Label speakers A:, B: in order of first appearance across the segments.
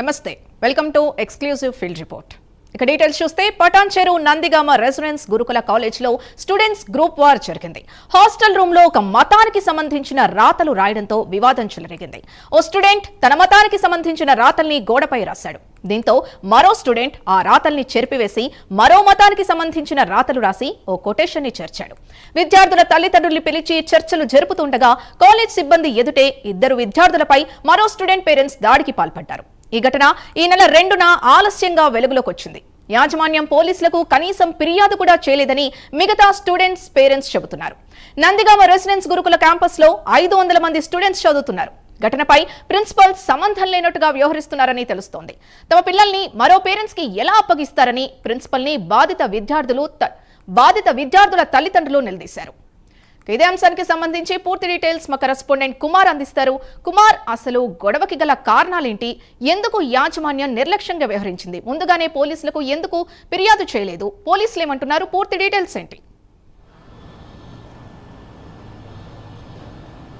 A: నమస్తే. Welcome to exclusive field report ఇక details చూస్తే పటాన్ చెరు నందిగామ రెసిడెన్స్ గురుకుల కాలేజ్లో స్టూడెంట్స్ గ్రూప్ వార్ జరిగింది. హాస్టల్ రూమ్లో ఒక మతానికి సంబంధించిన రాతలు రాయడంతో వివాదం చెలరేగింది. ఓ స్టూడెంట్ తన మతానికి సంబంధించిన రాతల్ని గోడపై రాశాడు. దీంతో మరో స్టూడెంట్ ఆ రాతల్ని చెరిపివేసి మరో మతానికి సంబంధించిన రాతలు రాసి ఓ కొటేషన్ని చేర్చాడు. విద్యార్థుల తల్లిదండ్రుల్ని పిలిచి చర్చలు జరుపుతుండగా కాలేజ్ సిబ్బంది ఎదుటే ఇద్దరు విద్యార్థులపై మరో స్టూడెంట్ పేరెంట్స్ దాడికి పాల్పడ్డారు. ఈ ఘటన ఈ నెల రెండున ఆలస్యంగా వెలుగులోకి వచ్చింది యాజమాన్యం పోలీసులకు కనీసం ఫిర్యాదు కూడా చేయలేదని మిగతా స్టూడెంట్స్ పేరెంట్స్ చెబుతున్నారు. నందిగామ రెసిడెన్స్ గురుకుల క్యాంపస్లో ఐదు వందల మంది స్టూడెంట్స్ చదువుతున్నారు. ఘటనపై ప్రిన్సిపల్ సంబంధం లేనట్టుగా వ్యవహరిస్తున్నారని తెలుస్తోంది. తమ పిల్లల్ని మరో పేరెంట్స్కి ఎలా అప్పగిస్తారని ప్రిన్సిపల్ని బాధిత విద్యార్థులు త- బాధిత విద్యార్థుల తల్లిదండ్రులు నిలదీశారు. ఇదే అంశానికి సంబంధించి పూర్తి డీటెయిల్స్ మా కరెస్పాండెంట్ కుమార్ అందిస్తారు. కుమార్ అసలు గొడవకి గల కారణాలేంటి? ఎందుకు యాజమాన్యం నిర్లక్ష్యంగా వ్యవహరించింది? ముందుగానే పోలీసులకు ఎందుకు ఫిర్యాదు చేయలేదు? పోలీసులు ఏమంటున్నారు? పూర్తి డీటెయిల్స్ ఏంటి?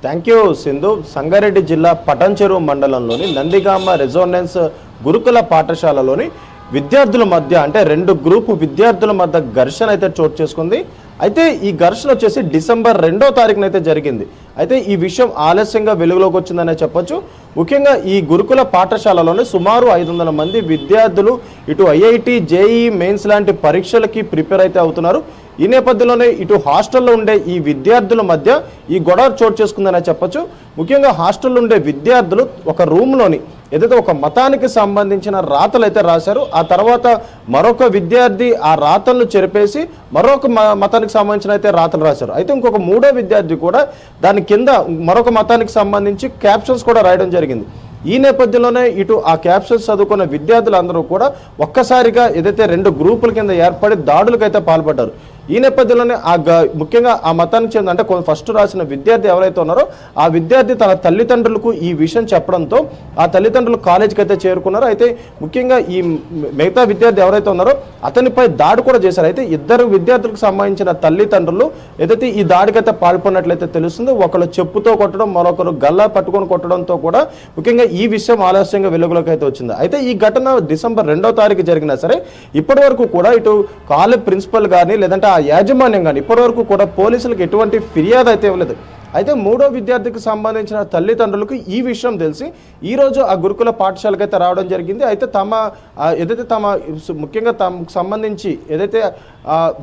B: థ్యాంక్ యూ సింధు సంగారెడ్డి జిల్లా పటంచెరు మండలంలోని నందిగామ రెజోనెన్స్ గురుకుల పాఠశాలలోని విద్యార్థుల మధ్య అంటే రెండు గ్రూపు విద్యార్థుల మధ్య ఘర్షణ అయితే చోటు చేసుకుంది. అయితే ఈ ఘర్షణ వచ్చేసి డిసెంబర్ రెండో తారీఖున అయితే జరిగింది. అయితే ఈ విషయం ఆలస్యంగా వెలుగులోకి వచ్చిందనే చెప్పొచ్చు. ముఖ్యంగా ఈ గురుకుల పాఠశాలలోనే సుమారు ఐదు వందల మంది విద్యార్థులు ఇటు ఐఐటి జేఈ మెయిన్స్ లాంటి పరీక్షలకి ప్రిపేర్ అయితే అవుతున్నారు. ఈ నేపథ్యంలోనే ఇటు హాస్టల్లో ఉండే ఈ విద్యార్థుల మధ్య ఈ గొడవ చోటు చేసుకుందనే చెప్పొచ్చు. ముఖ్యంగా హాస్టల్లో ఉండే విద్యార్థులు ఒక రూమ్లోని ఏదైతే ఒక మతానికి సంబంధించిన రాతలు అయితే రాశారు ఆ తర్వాత మరొక విద్యార్థి ఆ రాతలను చెరిపేసి మరొక మ- మతానికి సంబంధించిన అయితే రాతలు రాశారు. అయితే ఇంకొక మూడో విద్యార్థి కూడా దాని కింద మరొక మతానికి సంబంధించి క్యాప్షన్స్ కూడా రాయడం జరిగింది. ఈ నేపథ్యంలోనే ఇటు ఆ క్యాప్షన్స్ చదువుకున్న విద్యార్థులందరూ కూడా ఒక్కసారిగా ఏదైతే రెండు గ్రూపుల కింద ఏర్పడి దాడులకైతే పాల్పడ్డారు. ఈ నేపథ్యంలోనే ఆ గ- ముఖ్యంగా ఆ మతానికి చెందిన అంటే ఫస్ట్ రాసిన విద్యార్థి ఎవరైతే ఉన్నారో ఆ విద్యార్థి తన తల్లిదండ్రులకు ఈ విషయం చెప్పడంతో ఆ తల్లిదండ్రులు కాలేజీకి అయితే చేరుకున్నారు. అయితే ముఖ్యంగా ఈ మిగతా విద్యార్థి ఎవరైతే ఉన్నారో అతనిపై దాడి కూడా చేశారు. అయితే ఇద్దరు విద్యార్థులకు సంబంధించిన తల్లిదండ్రులు ఏదైతే ఈ దాడికైతే పాల్పడినట్లయితే తెలుస్తుంది ఒకరు చెప్పుతో కొట్టడం మరొకరు గల్లా పట్టుకొని కొట్టడంతో కూడా ముఖ్యంగా ఈ విషయం ఆలస్యంగా వెలుగులోకి అయితే వచ్చింది. అయితే ఈ ఘటన డిసెంబర్ రెండో తారీఖు జరిగినా సరే ఇప్పటి వరకు కూడా ఇటు కాలేజ్ ప్రిన్సిపల్ కానీ లేదంటే ఆ యాజమాన్యం కానీ ఇప్పటివరకు కూడా పోలీసులకు ఎటువంటి ఫిర్యాదు అయితే ఇవ్వలేదు. అయితే మూడో విద్యార్థికి సంబంధించిన తల్లిదండ్రులకు ఈ విషయం తెలిసి ఈ రోజు ఆ గురుకుల పాఠశాలకు అయితే రావడం జరిగింది. అయితే తమ ఏదైతే తమ ముఖ్యంగా తమకు సంబంధించి ఏదైతే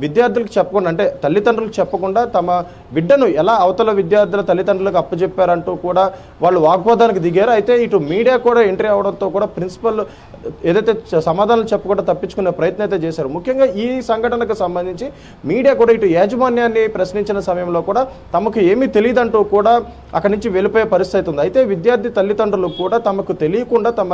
B: విద్యార్థులకు చెప్పకుండా అంటే తల్లిదండ్రులకు చెప్పకుండా తమ బిడ్డను ఎలా అవతల విద్యార్థుల తల్లిదండ్రులకు అప్పచెప్పారంటూ కూడా వాళ్ళు వాగ్వాదానికి దిగారు. అయితే ఇటు మీడియా కూడా ఎంట్రీ అవడంతో కూడా ప్రిన్సిపల్ ఏదైతే చ- సమాధానాలు చెప్పకుండా తప్పించుకునే ప్రయత్నం అయితే చేశారు. ముఖ్యంగా ఈ సంఘటనకు సంబంధించి మీడియా కూడా ఇటు యాజమాన్యాన్ని ప్రశ్నించిన సమయంలో కూడా తమకు ఏమీ తెలియదంటూ కూడా అక్కడి నుంచి వెళ్ళిపోయే పరిస్థితి ఉంది. అయితే విద్యార్థి తల్లిదండ్రులు కూడా తమకు తెలియకుండా తమ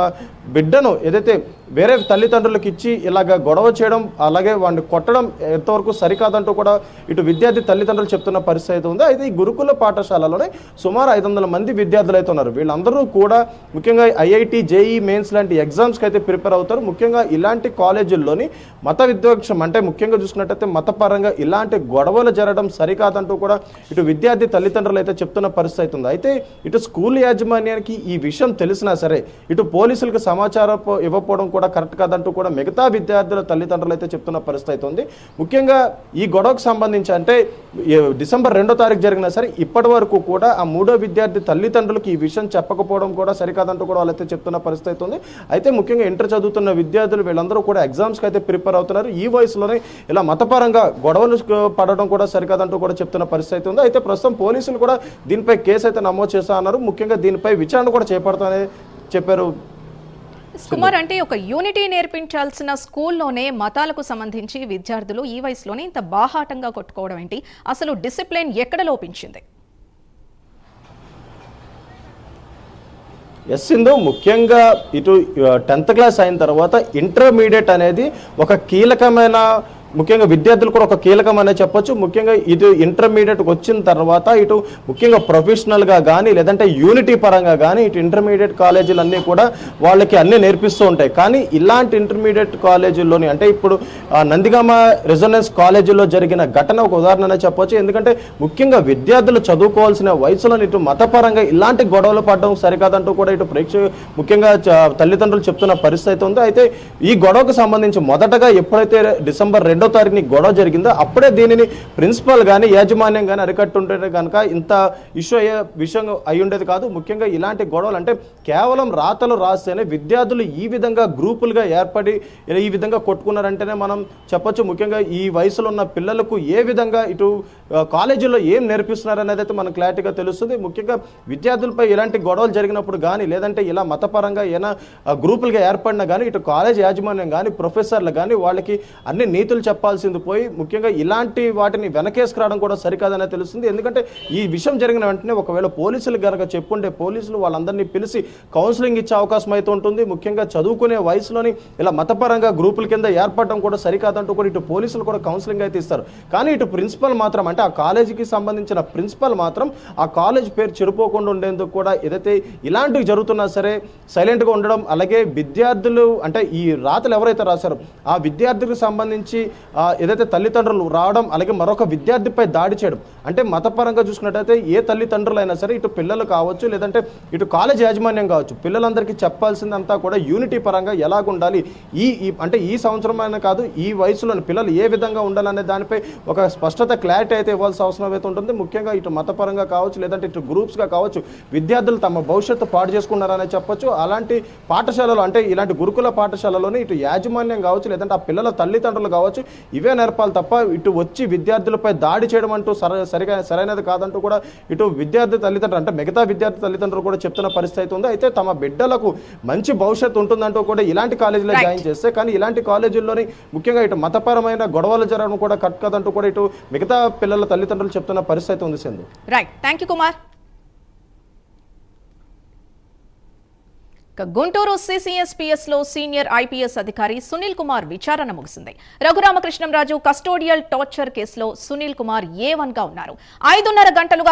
B: బిడ్డను ఏదైతే వేరే తల్లిదండ్రులకు ఇచ్చి ఇలాగ గొడవ చేయడం అలాగే వాడిని కొట్టడం ఎంతవరకు సరికాదంటూ కూడా ఇటు విద్యార్థి తల్లిదండ్రులు చెప్తున్న పరిస్థితి ఉంది. అయితే ఈ గురుకుల పాఠశాలలోనే సుమారు ఐదు వందల మంది విద్యార్థులు అయితే ఉన్నారు. వీళ్ళందరూ కూడా ముఖ్యంగా ఐఐటి జేఈ మెయిన్స్ లాంటి ఎగ్జామ్స్కి అయితే ప్రిపేర్ అవుతారు. ముఖ్యంగా ఇలాంటి కాలేజీల్లోని మత విద్వేషం అంటే ముఖ్యంగా చూసుకున్నట్టయితే మతపరంగా ఇలాంటి గొడవలు జరగడం సరికాదంటూ కూడా ఇటు విద్యార్థి తల్లిదండ్రులు అయితే చెప్తున్న పరిస్థితి ఉంది. అయితే ఇటు స్కూల్ యాజమాన్యానికి ఈ విషయం తెలిసినా సరే ఇటు పోలీసులకు సమాచారం ఇవ్వకపోవడం కూడా కరెక్ట్ కాదంటూ కూడా మిగతా విద్యార్థుల తల్లిదండ్రులు అయితే చెప్తున్న పరిస్థితి ఉంది. ముఖ్యంగా ఈ గొడవకు సంబంధించి అంటే డిసెంబర్ రెండో తారీఖు జరిగినా సరే ఇప్పటి వరకు కూడా ఆ మూడో విద్యార్థి తల్లిదండ్రులకు ఈ విషయం చెప్పకపోవడం కూడా సరికాదంటూ కూడా వాళ్ళైతే చెప్తున్న పరిస్థితి ఉంది. అయితే ముఖ్యంగా ఇంటర్ చదువుతున్న విద్యార్థులు వీళ్ళందరూ కూడా ఎగ్జామ్స్కి అయితే ప్రిపేర్ అవుతున్నారు. ఈ వయసులోనే ఇలా మతపరంగా గొడవలు పడడం కూడా సరికాదంటూ కూడా చెప్తున్న పరిస్థితి అయితే ఉంది. అయితే ప్రస్తుతం పోలీసులు కూడా దీనిపై కేసు అయితే నమోదు చేస్తా అన్నారు ముఖ్యంగా దీనిపై విచారణ కూడా చేపడతామని చెప్పారు
A: కుమార్ అంటే ఒక యూనిటీ నేర్పించాల్సిన స్కూల్లోనే మతాలకు సంబంధించి విద్యార్థులు ఈ వయసులోనే ఇంత బాహాటంగా కొట్టుకోవడం ఏంటి? అసలు డిసిప్లిన్ ఎక్కడ లోపించింది?
B: ఎస్ సింధు ముఖ్యంగా ఇటు టెన్త్ క్లాస్ అయిన తర్వాత ఇంటర్మీడియట్ అనేది ఒక కీలకమైన ముఖ్యంగా విద్యార్థులు కూడా ఒక కీలకం అనే చెప్పొచ్చు. ముఖ్యంగా ఇటు ఇంటర్మీడియట్ వచ్చిన తర్వాత ఇటు ముఖ్యంగా ప్రొఫెషనల్గా కానీ లేదంటే యూనిటీ పరంగా కానీ ఇటు ఇంటర్మీడియట్ కాలేజీలన్నీ కూడా వాళ్ళకి అన్ని నేర్పిస్తూ ఉంటాయి. కానీ ఇలాంటి ఇంటర్మీడియట్ కాలేజీల్లోని అంటే ఇప్పుడు నందిగామ రెజొనెన్స్ కాలేజీలో జరిగిన ఘటన ఒక ఉదాహరణ చెప్పొచ్చు. ఎందుకంటే ముఖ్యంగా విద్యార్థులు చదువుకోవాల్సిన వయసులో ఇటు మతపరంగా ఇలాంటి గొడవలు పడడం సరికాదంటూ కూడా ఇటు ప్రేక్ష ముఖ్యంగా చ- తల్లిదండ్రులు చెప్తున్న పరిస్థితి ఉంది. అయితే ఈ గొడవకు సంబంధించి మొదటగా ఎప్పుడైతే డిసెంబర్ రెండు తారీఖుని గొడవ జరిగిందో అప్పుడే దీనిని ప్రిన్సిపల్ కానీ యాజమాన్యం కానీ అరికట్టుంటే కనుక ఇంత ఇష్యూ అయ్యే విషయం అయి ఉండేది కాదు. ముఖ్యంగా ఇలాంటి గొడవలు అంటే కేవలం రాతలు రాస్తేనే విద్యార్థులు ఈ విధంగా గ్రూపులుగా ఏర్పడి ఈ విధంగా కొట్టుకున్నారంటేనే మనం చెప్పొచ్చు. ముఖ్యంగా ఈ వయసులో ఉన్న పిల్లలకు ఏ విధంగా ఇటు కాలేజీలో ఏం నేర్పిస్తున్నారు అనేది అయితే మనకు క్లారిటీగా తెలుస్తుంది. ముఖ్యంగా విద్యార్థులపై ఇలాంటి గొడవలు జరిగినప్పుడు కానీ లేదంటే ఇలా మతపరంగా ఏమైనా గ్రూపులుగా ఏర్పడినా కానీ ఇటు కాలేజ్ యాజమాన్యం కానీ ప్రొఫెసర్లు కానీ వాళ్ళకి అన్ని నీతులు చెప్పాల్సింది పోయి ముఖ్యంగా ఇలాంటి వాటిని వెనకేసుకురావడం కూడా సరికాదనే తెలుస్తుంది. ఎందుకంటే ఈ విషయం జరిగిన వెంటనే ఒకవేళ పోలీసులు కనుక చెప్పుండే పోలీసులు వాళ్ళందరినీ పిలిచి కౌన్సిలింగ్ ఇచ్చే అవకాశం అయితే ఉంటుంది. ముఖ్యంగా చదువుకునే వయసులోని ఇలా మతపరంగా గ్రూపుల కింద ఏర్పడడం కూడా సరికాదంటూ కూడా ఇటు పోలీసులు కూడా కౌన్సిలింగ్ అయితే ఇస్తారు. కానీ ఇటు ప్రిన్సిపల్ మాత్రం అంటే ఆ కాలేజీకి సంబంధించిన ప్రిన్సిపల్ మాత్రం ఆ కాలేజ్ పేరు చెడిపోకుండా ఉండేందుకు కూడా ఏదైతే ఇలాంటివి జరుగుతున్నా సరే సైలెంట్గా ఉండడం అలాగే విద్యార్థులు అంటే ఈ రాతలు ఎవరైతే రాశారో ఆ విద్యార్థులకు సంబంధించి ఏదైతే తల్లిదండ్రులు రావడం అలాగే మరొక విద్యార్థిపై దాడి చేయడం అంటే మతపరంగా చూసుకున్నట్టయితే ఏ తల్లిదండ్రులైనా సరే ఇటు పిల్లలు కావచ్చు లేదంటే ఇటు కాలేజ్ యాజమాన్యం కావచ్చు పిల్లలందరికీ చెప్పాల్సిందంతా కూడా యూనిటీ పరంగా ఎలాగ ఉండాలి ఈ ఈ- అంటే ఈ సంవత్సరం అయినా కాదు ఈ వయసులోని పిల్లలు ఏ విధంగా ఉండాలనే దానిపై ఒక స్పష్టత క్లారిటీ అయితే ఇవ్వాల్సిన అవసరం అయితే ఉంటుంది ముఖ్యంగా ఇటు మతపరంగా కావచ్చు లేదంటే ఇటు గ్రూప్స్గా కావచ్చు విద్యార్థులు తమ భవిష్యత్తు పాడు చేసుకున్నారనే చెప్పొచ్చు అలాంటి పాఠశాలలో అంటే ఇలాంటి గురుకుల పాఠశాలలోనే ఇటు యాజమాన్యం కావచ్చు లేదంటే ఆ పిల్లల తల్లిదండ్రులు కావచ్చు ఇవే నేర్పాలి తప్ప ఇటు వచ్చి విద్యార్థులపై దాడి చేయడం అంటూ సర సరిగా సరైనది కాదంటూ కూడా ఇటు విద్యార్థి తల్లిదండ్రులు అంటే మిగతా విద్యార్థి తల్లిదండ్రులు కూడా చెప్తున్న పరిస్థితి ఉంది అయితే తమ బిడ్డలకు మంచి భవిష్యత్తు ఉంటుందంటూ కూడా ఇలాంటి కాలేజీలో. జాయిన్ చేస్తే కానీ ఇలాంటి కాలేజీల్లోని ముఖ్యంగా ఇటు మతపరమైన గొడవలు జరగడం కూడా కట్ కదంటూ కూడా ఇటు మిగతా పిల్లల తల్లిదండ్రులు చెప్తున్న పరిస్థితి ఉంది Sindhu.
A: Right thank you Kumar Guntur సిసిఎస్పిఎస్లో senior IPS అధికారి సునీల్ కుమార్ విచారణ ముగిసింది. రఘురామకృష్ణంరాజు కస్టోడియల్ టార్చర్ కేసులో సునీల్ కుమార్ ఏ వన్గా ఉన్నారు. ఐదున్నర గంటలుగా